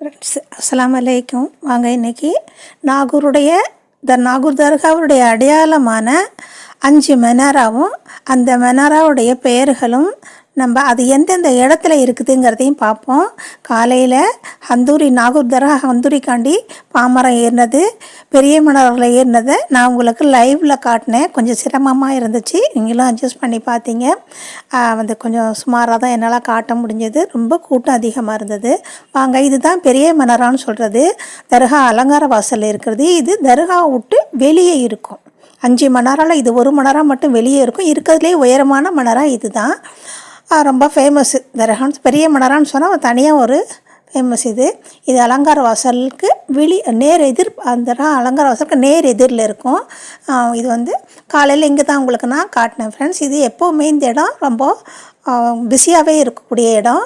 Friends அஸ்லாம் அலைக்கும் வாங்க இன்னைக்கு நாகூருடைய த நாகூர் தர்காவுடைய அடையாளமான அஞ்சு மெனாராவும் அந்த மெனாராவுடைய பெயர்களும் நம்ம அது எந்தெந்த இடத்துல இருக்குதுங்கிறதையும் பார்ப்போம். காலையில் ஹந்தூரி நாகூர் தர்கா ஹந்தூரிக்காண்டி பாமரம் ஏறினது பெரிய மணரில் ஏறினதை. நான் உங்களுக்கு லைவில் காட்டினேன். கொஞ்சம் சிரமமாக இருந்துச்சு. நீங்களும் அட்ஜஸ்ட் பண்ணி பார்த்தீங்க. வந்து கொஞ்சம் சுமாராக தான் என்னால் காட்ட முடிஞ்சது. ரொம்ப கூட்டம் அதிகமாக இருந்தது. வாங்க இதுதான் பெரிய மணரான்னு சொல்கிறது தர்கா அலங்கார வாசலில் இருக்கிறது. இது தர்கா விட்டு வெளியே இருக்கும். அஞ்சு மணரால் இது ஒரு மணரா மட்டும் வெளியே இருக்கும். இருக்கிறதுலே உயரமான மணரா இதுதான். தான் ரொம்ப ஃபேமஸ்ஸு ரெஹான்ஸ் பெரிய மணரான்னு சொன்னால் தனியாக ஒரு ஃபேமஸ் இது. இது அலங்கார வாசலுக்கு விழி நேர் எதிர் அந்த அலங்கார வாசலுக்கு நேர் எதிரில் இருக்கும். இது வந்து காலையில் இங்கே தான் உங்களுக்கு நான் காட்டினேன் ஃப்ரெண்ட்ஸ் இது எப்போவுமே இந்த இடம் ரொம்ப பிஸியாகவே இருக்கக்கூடிய இடம்.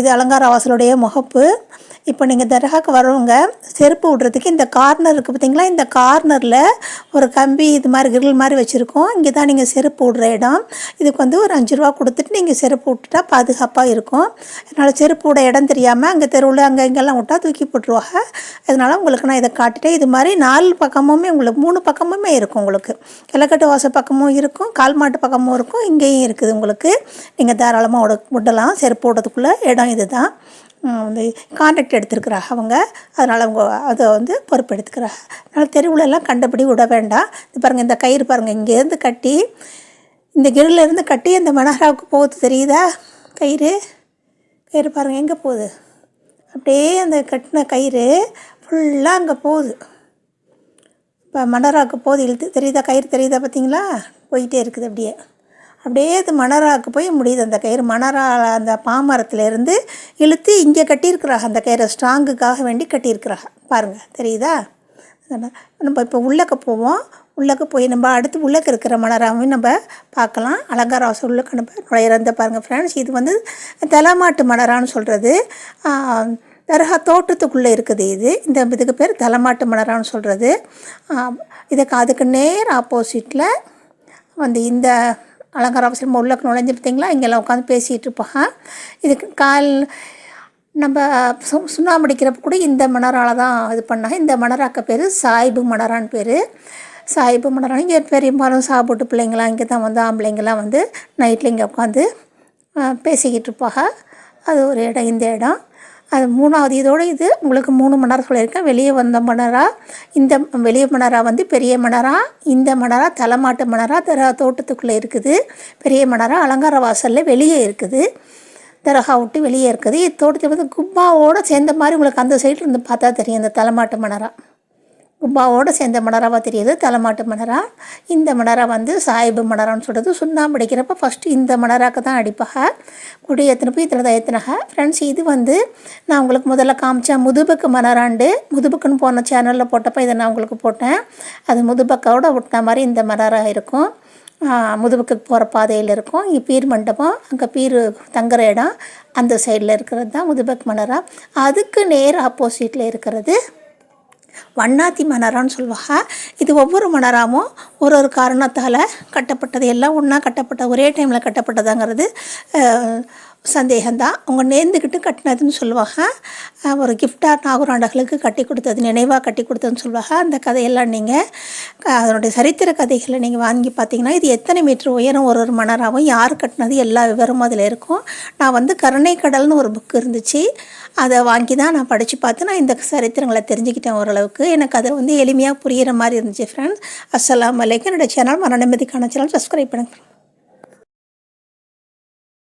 இது அலங்கார வாசலுடைய முகப்பு. இப்போ நீங்கள் தர்காக்கு வரவங்க செருப்பு விடுறதுக்கு இந்த கார்னர் இருக்குது பார்த்தீங்களா இந்த கார்னரில் ஒரு கம்பி இது மாதிரி கிரில் மாதிரி வச்சுருக்கோம். இங்கே தான் நீங்கள் செருப்பு விடுற இடம். இதுக்கு வந்து ஒரு அஞ்சு ரூபா கொடுத்துட்டு நீங்கள் செருப்பு விட்டுட்டா பாதுகாப்பாக இருக்கும். அதனால் செருப்பு விட இடம் தெரியாமல் அங்கே தெருவில் அங்கே இங்கெல்லாம் விட்டா தூக்கி போட்டுருவாங்க. அதனால் உங்களுக்கு நான் இதை காட்டிட்டேன். இது மாதிரி நாலு பக்கமுமே உங்களுக்கு மூணு பக்கமுமே இருக்கும் உங்களுக்கு. கிழக்கட்டு வாசல் பக்கமும் இருக்கும் கால் மாட்டு பக்கமும் இருக்கும் இங்கேயும் இருக்குது உங்களுக்கு. நீங்கள் தாராளமாக விட விடலாம் செருப்பு விடுறதுக்குள்ளே இடம் இதுதான். தான் வந்து கான்ட்ராக்ட் எடுத்துருக்குறாங்க அவங்க. அதனால் அவங்க அதை வந்து பொறுப்பு எடுத்துக்கிறாங்க அதனால் தெருவுல எல்லாம் கண்டபடி விட வேண்டாம். இது பாருங்கள் இந்த கயிறு பாருங்கள் இங்கேருந்து கட்டி இந்த கிருலேருந்து கட்டி இந்த மனஹராவுக்கு போகுது தெரியுதா? கயிறு. கயிறு பாருங்கள் எங்கே போகுது? அப்படியே அந்த கட்டின கயிறு ஃபுல்லாக அங்கே போகுது. இப்போ மனராவுக்கு போகுது இழுத்து தெரியுதா? கயிறு தெரியுதா பார்த்தீங்களா போயிட்டே இருக்குது அப்படியே. அப்படியே அது மணராக்கு போய் முடியுது அந்த கயிறு. மணரா அந்த பாமரத்துலேருந்து இழுத்து இங்கே கட்டியிருக்கிறாங்க. அந்த கயிறை ஸ்ட்ராங்குக்காக வேண்டி கட்டியிருக்கிறாங்க. பாருங்கள் தெரியுதா? நம்ம இப்போ உள்ளக்க போவோம். உள்ளக்க போய் நம்ம அடுத்து உள்ளக்க இருக்கிற மலராவையும் நம்ம பார்க்கலாம். அலங்கார வாசல் உள்ளக்க நம்ம நுழையிறந்த பாருங்கள் ஃப்ரெண்ட்ஸ் இது வந்து தலைமாட்டு மலரான்னு சொல்கிறது தர்கா தோட்டத்துக்குள்ளே இருக்குது இது. இந்த இதுக்கு பேர் தலைமாட்டு மலரான்னு சொல்கிறது இதுக்கு அதுக்கு நேர் ஆப்போசிட்டில் வந்து இந்த அலங்கார அவசரம் உள்ளக்கு நுழைஞ்சு பார்த்தீங்களா? இங்கெல்லாம் உட்காந்து பேசிகிட்டு இருப்பாங்க இதுக்கு கால் நம்ம சு சுண்ணாம்படிக்கிறப்ப கூட இந்த மணரால் தான் இது பண்ணாங்க. இந்த மணராக்க பேர் சாய்பு மணரான்னு பேர். சாய்பு மணரான் இங்கே பெரியம்பாலும் சாப்பிட்டு பிள்ளைங்களாம் இங்கே தான் வந்து ஆம்பளைங்களாம் வந்து நைட்டில் இங்கே உட்காந்து பேசிக்கிட்டு இருப்பாங்க. அது ஒரு இடம் இந்த இடம். அது மூணாவது இதோட இது உங்களுக்கு மூணு மணி நேரம் சொல்லியிருக்கேன் வெளியே வந்த மணரா இந்த வெளியே மணரா வந்து பெரிய மணரா இந்த மணரா தலைமாட்டு மணரா தர தோட்டத்துக்குள்ளே இருக்குது. பெரிய மணரா அலங்கார வாசலில் வெளியே இருக்குது. தரகா விட்டு வெளியே இருக்குது. இது தோட்டத்தில் வந்து குப்பாவோடு சேர்ந்த மாதிரி உங்களுக்கு அந்த சைடில் இருந்து பார்த்தா தெரியும். இந்த தலைமாட்டு மணரா கும்பாவோடு சேர்ந்த மணராவாக தெரியுது தலைமாட்டு மணரா இந்த மணரா வந்து சாயிபு மணரான்னு சொல்கிறது சுண்ணாம்பு அடிக்கிறப்ப ஃபஸ்ட்டு இந்த மணராக்கு தான் அடிப்பாக. குடி எத்தனை போய் இதில் தான் ஏற்றினாக ஃப்ரெண்ட்ஸ் இது வந்து நான் உங்களுக்கு முதல்ல காமிச்சேன் முதுபக்கு மணராண்டு முதுபக்குன்னு போன சேனலில் போட்டப்போ இதை நான் உங்களுக்கு போட்டேன். அது முதுபக்கோட ஒட்டின மாதிரி இந்த மணரா இருக்கும். முதுபுக்கு போகிற பாதையில் இருக்கும். இங்கே பீர் மண்டபம் அங்கே பீர் தங்குற இடம். அந்த சைடில் இருக்கிறது தான் முதுபக் மணரா அதுக்கு நேர் ஆப்போசிட்டில் இருக்கிறது வண்ணாத்தி மணரான்னு சொல்லுவாங்க. இது ஒவ்வொரு மணராமும் ஒரு ஒரு காரணத்தால் கட்டப்பட்டது. எல்லாம் ஒன்றா கட்டப்பட்ட ஒரே டைமில் கட்டப்பட்டதாங்கிறது சந்தேகம்தான். அவங்க நேர்ந்துக்கிட்டு கட்டினதுன்னு சொல்லுவாங்க. ஒரு கிஃப்டாக நாகூராண்டர்களுக்கு கட்டி கொடுத்தது நினைவாக கட்டி கொடுத்ததுன்னு சொல்லுவாங்க. அந்த கதையெல்லாம் நீங்கள் அதனுடைய சரித்திர கதைகளை நீங்கள் வாங்கி பார்த்தீங்கன்னா இது எத்தனை மீட்டர் உயரம் ஒரு ஒரு மணராகவும் யார் கட்டினது எல்லா விவரமும் அதில் இருக்கும். நான் வந்து கருணை கடல்னு ஒரு புக் இருந்துச்சு. அதை வாங்கி தான் நான் படித்து பார்த்து நான் இந்த சரித்திரங்களை தெரிஞ்சுக்கிட்டேன் ஓரளவுக்கு. எனக்கு அதை வந்து எளிமையாக புரிகிற மாதிரி இருந்துச்சு ஃப்ரெண்ட்ஸ் அஸ்லாம் அலைக்கும். என்னோடய சேனல் மன நிம்மதிக்கான சேனல் சப்ஸ்கிரைப் பண்ணுங்கள்